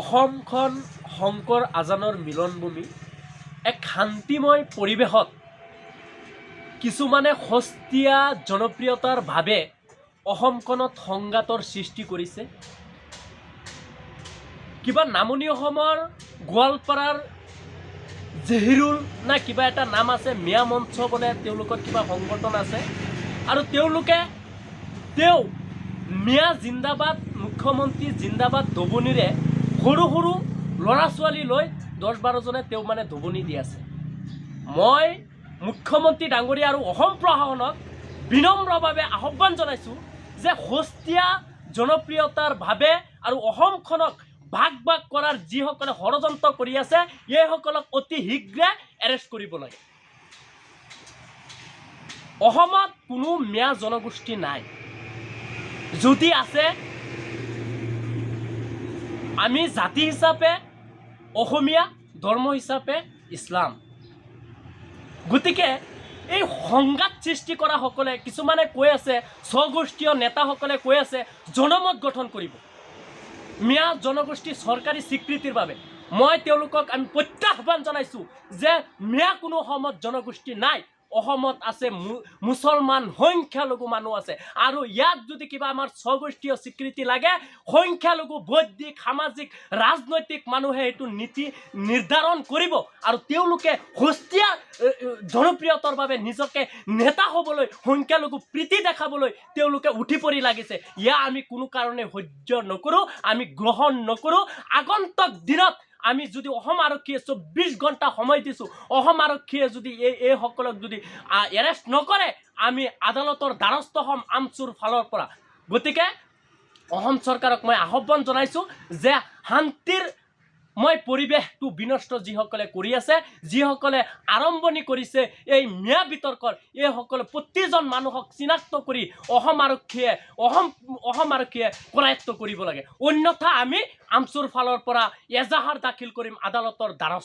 অসমখন শংকৰ আজানৰ মিলনভূমি, এক শান্তিময় পৰিৱেশত কিছুমানে সস্তীয়া জনপ্ৰিয়তাৰ বাবে অসমখনত সংঘাতৰ সৃষ্টি কৰিছে। কিবা নামনি অসমৰ গোৱালপাৰাৰ জেহিৰুল না কিবা এটা নাম আছে, মিয়া মঞ্চ বোলে, তেওঁলোকৰ কিবা সংগঠন আছে। আৰু তেওঁলোকে, তেওঁ মিয়া জিন্দাবাদ, মুখ্যমন্ত্ৰী জিন্দাবাদ দবনিৰে সৰু সৰু ল'ৰা ছোৱালী লৈ দহ বাৰজনে তেওঁ মানে দবনি দি আছে। মই মুখ্যমন্ত্ৰী ডাঙৰীয়া আৰু অসম প্ৰশাসনক বিনম্ৰভাৱে আহ্বান জনাইছোঁ যে সস্তীয়া জনপ্ৰিয়তাৰ বাবে আৰু অসমখনক ভাগ ভাগ কৰাৰ যিসকলে ষড়যন্ত্ৰ কৰি আছে, এইসকলক অতি শীঘ্ৰে এৰেষ্ট কৰিব অসমত কোনো মিয়া জনগোষ্ঠী নাই। যদি আছে আমি জাতি হিচাপে, অসমীয়া, ধৰ্ম হিচাপে ইছলাম। গতিকে এই সংঘাত সৃষ্টি কৰাসকলে কিছুমানে কৈ আছে, স্বগোষ্ঠীয় নেতাসকলে কৈ আছে, জনমত গঠন কৰিব। মিয়া জনগোষ্ঠীৰ চৰকাৰী স্বীকৃতিৰ বাবে। মই তেওঁলোকক আমি প্ৰত্যাহ্বান জনাইছোঁ যে মিয়া কোনো অসমত জনগোষ্ঠী নাই। অসমত আছে মুছলমান, সংখ্যালঘু মানুহ আছে। আৰু ইয়াত যদি কিবা আমাৰ স্বগোষ্ঠীয় স্বীকৃতি লাগে, সংখ্যালঘু বৈদিক সামাজিক, ৰাজনৈতিক মানুহে এইটো নীতি নিৰ্ধাৰণ কৰিব। আৰু তেওঁলোকে সস্তীয়া জনপ্ৰিয়তাৰ বাবে নিজকে নেতা হ'বলৈ, সংখ্যালঘু প্ৰীতি দেখাবলৈ তেওঁলোকে উঠি পৰি লাগিছে। ইয়া আমি কোনো কাৰণে সহ্য নকৰোঁ, আমি গ্ৰহণ নকৰোঁ। আগন্তুক দিনত আমি যদি অসম আৰক্ষীয়ে চৌব্বিছ ঘণ্টা সময় দিছোঁ অসম আৰক্ষীয়ে যদি এই এইসকলক যদি এৰেষ্ট নকৰে, আমি আদালতৰ দ্বাৰস্থ হ'ম আমচুৰ ফালৰ পৰা। গতিকে অসম চৰকাৰক মই আহ্বান জনাইছোঁ যে শান্তিৰ মই পৰিৱেশটো বিনষ্ট যিসকলে কৰি আছে, যিসকলে আৰম্ভণি কৰিছে এই মিয়া বিতৰ্কৰ, এইসকলে প্ৰতিজন মানুহক চিনাক্ত কৰি অসম আৰক্ষীয়ে, অসম অসম আৰক্ষীয়ে কৰায়ত্ব কৰিব লাগে। অন্যথা আমি আমচুৰ ফালৰ পৰা এজাহাৰ দাখিল কৰিম আদালতৰ দ্বাৰস্থ।